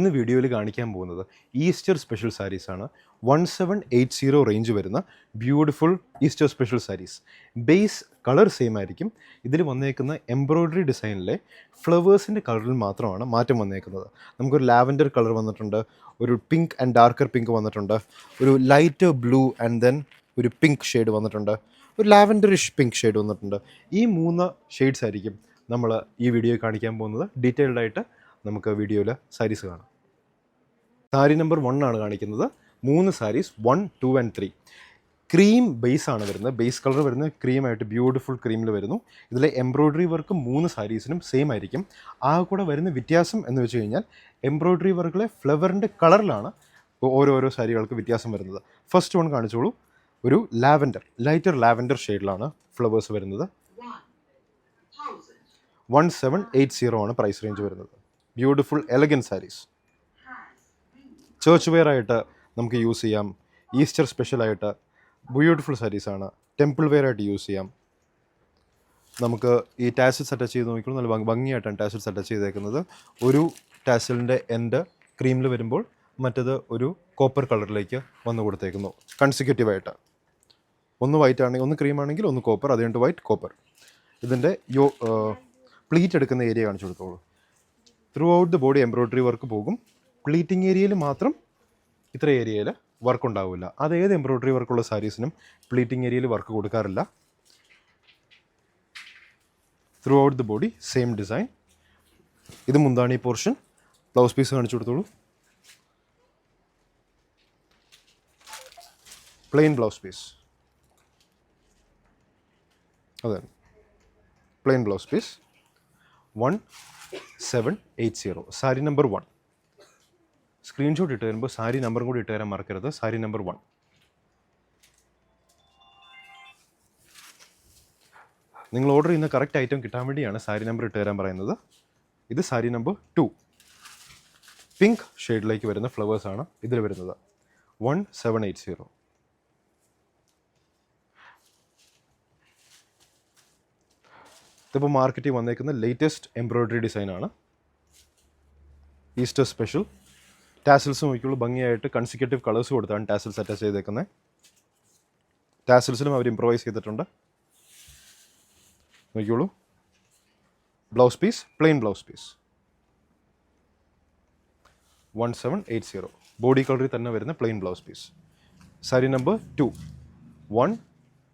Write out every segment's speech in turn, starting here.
ഇന്ന് വീഡിയോയിൽ കാണിക്കാൻ പോകുന്നത് ഈസ്റ്റർ സ്പെഷ്യൽ സാരീസ് ആണ്. One seven eight zero range വരുന്ന beautiful Easter special saris. Base colour same ആയിരിക്കും. ഇതിൽ വന്നേക്കുന്ന എംബ്രോയ്ഡറി ഡിസൈനിലെ ഫ്ലവേഴ്സിന്റെ കളറിൽ മാത്രമാണ് മാറ്റം വന്നേക്കുന്നത്. നമുക്കൊരു ലാവൻഡർ കളർ വന്നിട്ടുണ്ട് ഒരു പിങ്ക് ആൻഡ് ഡാർക്കർ പിങ്ക് വന്നിട്ടുണ്ട് ഒരു ലൈറ്റ് ബ്ലൂ ആൻഡ് ദെൻ ഒരു പിങ്ക് ഷെയ്ഡ് വന്നിട്ടുണ്ട് ഒരു ലാവൻഡറിഷ് പിങ്ക് ഷെയ്ഡ് വന്നിട്ടുണ്ട്. ഈ മൂന്ന് ഷെയ്ഡ്സ് ആയിരിക്കും നമ്മൾ ഈ വീഡിയോ കാണിക്കാൻ പോകുന്നത്. ഡീറ്റെയിൽഡായിട്ട് നമുക്ക് വീഡിയോയിൽ സാരീസ് കാണാം. സാരി നമ്പർ വൺ ആണ് കാണിക്കുന്നത്. മൂന്ന് sarees one two and three cream base ആണ് വരുന്നത്. ബേസ് കളർ വരുന്നത് ക്രീമായിട്ട് ബ്യൂട്ടിഫുൾ ക്രീമിൽ വരുന്നു. ഇതിലെ എംബ്രോയ്ഡറി വർക്ക് മൂന്ന് സാരീസിനും സെയിം ആയിരിക്കും. ആ കൂടെ വരുന്ന വ്യത്യാസം എന്ന് വെച്ച് കഴിഞ്ഞാൽ എംബ്രോയ്ഡറി വർക്കിലെ ഫ്ലവറിന്റെ കളറിലാണ് ഓരോരോ സാരികൾക്ക് വ്യത്യാസം വരുന്നത്. ഫസ്റ്റ് വൺ കാണിച്ചോളൂ. ഒരു ലാവൻഡർ ലൈറ്റർ ലാവൻഡർ ഷെയ്ഡിലാണ് ഫ്ലവേഴ്സ് വരുന്നത്. വൺ സെവൻ എയ്റ്റ് സീറോ ആണ് പ്രൈസ് റേഞ്ച് വരുന്നത്. Beautiful elegant sarees church wear ആയിട്ട് നമുക്ക് യൂസ് ചെയ്യാം. ഈസ്റ്റർ സ്പെഷ്യലായിട്ട് ബ്യൂട്ടിഫുൾ സാരീസാണ് ടെമ്പിൾ വെയർ ആയിട്ട് യൂസ് ചെയ്യാം. നമുക്ക് ഈ ടാസിൽസ് അറ്റാച്ച് ചെയ്ത് നോക്കിയാൽ നല്ല ഭംഗി- ഭംഗിയായിട്ടാണ് ടാസിൽസ് അറ്റാച്ച് ചെയ്തേക്കുന്നത്. ഒരു ടാസിലിന്റെ എൻഡ് ക്രീമിൽ വരുമ്പോൾ മറ്റത് ഒരു കോപ്പർ കളറിലേക്ക് വന്നു കൊടുത്തേക്കുന്നു. കൺസിക്യൂട്ടീവായിട്ട് ഒന്ന് വൈറ്റ് ആണെങ്കിൽ ഒന്ന് ക്രീം ആണെങ്കിൽ ഒന്ന് കോപ്പർ അത് കഴിഞ്ഞിട്ട് വൈറ്റ് കോപ്പർ ഇതിന്റെ യോ പ്ലീറ്റ് എടുക്കുന്ന ഏരിയ കാണിച്ചു കൊടുത്തോളൂ. Throughout the body embroidery work പോകും. പ്ലീറ്റിംഗ് ഏരിയയിൽ മാത്രം ഇത്ര ഏരിയയിൽ വർക്ക് ഉണ്ടാവില്ല. അത് ഏത് എംബ്രോയ്ഡറി വർക്കുള്ള സാരീസിനും പ്ലീറ്റിംഗ് ഏരിയയിൽ വർക്ക് കൊടുക്കാറില്ല. Throughout the body same design ഇത് മുന്താണി പോർഷൻ ബ്ലൗസ് പീസ് കാണിച്ചു കൊടുത്തോളൂ. പ്ലെയിൻ ബ്ലൗസ് പീസ് അതെ. Plain blouse piece one seven eight zero sari number one screenshot ഇട്ട് തരുമ്പോൾ സാരി നമ്പറും കൂടി ഇട്ട് തരാൻ മറക്കരുത്. സാരി നമ്പർ വൺ നിങ്ങൾ ഓർഡർ ചെയ്യുന്ന കറക്റ്റ് ഐറ്റം കിട്ടാൻ വേണ്ടിയാണ് സാരി നമ്പർ ഇട്ട് തരാൻ പറയുന്നത്. ഇത് സാരി നമ്പർ ടു പിങ്ക് ഷെയ്ഡിലേക്ക് വരുന്ന ഫ്ലവേഴ്സ് ആണ് ഇതിൽ വരുന്നത്. വൺ സെവൻ എയ്റ്റ് സീറോ ഇതിപ്പോൾ മാർക്കറ്റിൽ വന്നേക്കുന്ന ലേറ്റസ്റ്റ് എംബ്രോയ്ഡറി ഡിസൈനാണ് ഈസ്റ്റർ സ്പെഷ്യൽ ടാസിൽസ് നോക്കിയുള്ളൂ ഭംഗിയായിട്ട് കൺസിക്യൂട്ടീവ് കളേഴ്സ് കൊടുത്താണ് ടാസിൽസ് അറ്റാച്ച് ചെയ്തേക്കുന്നത് ടാസിൽസിലും അവർ ഇമ്പ്രവൈസ് ചെയ്തിട്ടുണ്ട്. നോക്കിയോളൂ blouse piece plain blouse piece one seven eight zero body കളറിൽ തന്നെ വരുന്ന plain blouse piece sari number two one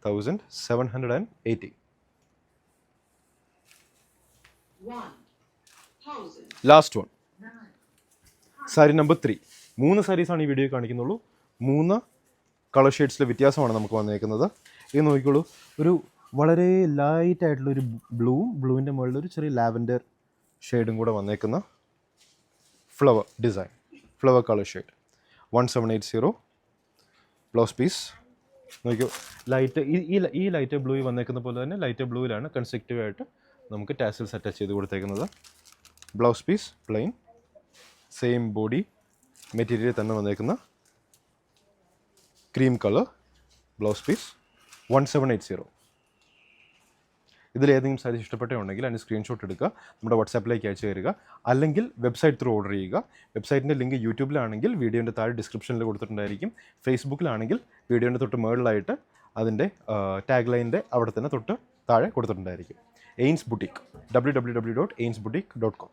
thousand seven hundred and eighty last one sari number three മൂന്ന് സാരീസാണ് ഈ വീഡിയോ കാണിക്കുന്നുള്ളൂ. മൂന്ന് കളർ ഷെയ്ഡ്സിലെ വ്യത്യാസമാണ് നമുക്ക് വന്നേക്കുന്നത്. ഇത് നോക്കിക്കോളൂ. ഒരു വളരെ ലൈറ്റ് ആയിട്ടുള്ള ഒരു ബ്ലൂവും ബ്ലൂവിന്റെ മുകളിൽ ഒരു ചെറിയ ലാവൻഡർ ഷെയ്ഡും കൂടെ വന്നേക്കുന്ന flower design flower colour shade one seven eight zero blouse piece നോക്കിയോ ലൈറ്റ് ഈ ഈ ഈ ലൈറ്റ് ബ്ലൂയിൽ വന്നേക്കുന്ന പോലെ തന്നെ ലൈറ്റ് ബ്ലൂവിലാണ് കൺസെക്റ്റീവായിട്ട് നമുക്ക് ടാസിൽസ് അറ്റാച്ച് ചെയ്ത് കൊടുത്തേക്കുന്നത്. Blouse piece plain same body material തന്നെ വന്നേക്കുന്ന cream colour blouse piece one seven eight zero ഇതിലേതെങ്കിലും സാരീസ് ഇഷ്ടപ്പെട്ടുണ്ടെങ്കിൽ അതിന് സ്ക്രീൻഷോട്ട് എടുക്കുക നമ്മുടെ വാട്സാപ്പിലേക്ക് അയച്ചു തരിക അല്ലെങ്കിൽ വെബ്സൈറ്റ് ത്രൂ ഓർഡർ ചെയ്യുക. വെബ്സൈറ്റിന്റെ ലിങ്ക് യൂട്യൂബിലാണെങ്കിൽ വീഡിയോന്റെ താഴെ ഡിസ്ക്രിപ്ഷനിൽ കൊടുത്തിട്ടുണ്ടായിരിക്കും. ഫേസ്ബുക്കിലാണെങ്കിൽ വീഡിയോന്റെ തൊട്ട് മേളിലായിട്ട് അതിന്റെ ടാഗ് ലൈനിന്റെ അവിടെ തന്നെ തൊട്ട് താഴെ കൊടുത്തിട്ടുണ്ടായിരിക്കും. Ains boutique W W W dot Ains boutique dot com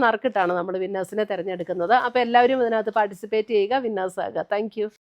നറുക്കിട്ടാണ് നമ്മൾ വിന്നേഴ്സിനെ തിരഞ്ഞെടുക്കുന്നത്. അപ്പോൾ എല്ലാവരും ഇതിനകത്ത് പാർട്ടിസിപ്പേറ്റ് ചെയ്യുക. വിന്നേഴ്സ് ആകുക. താങ്ക്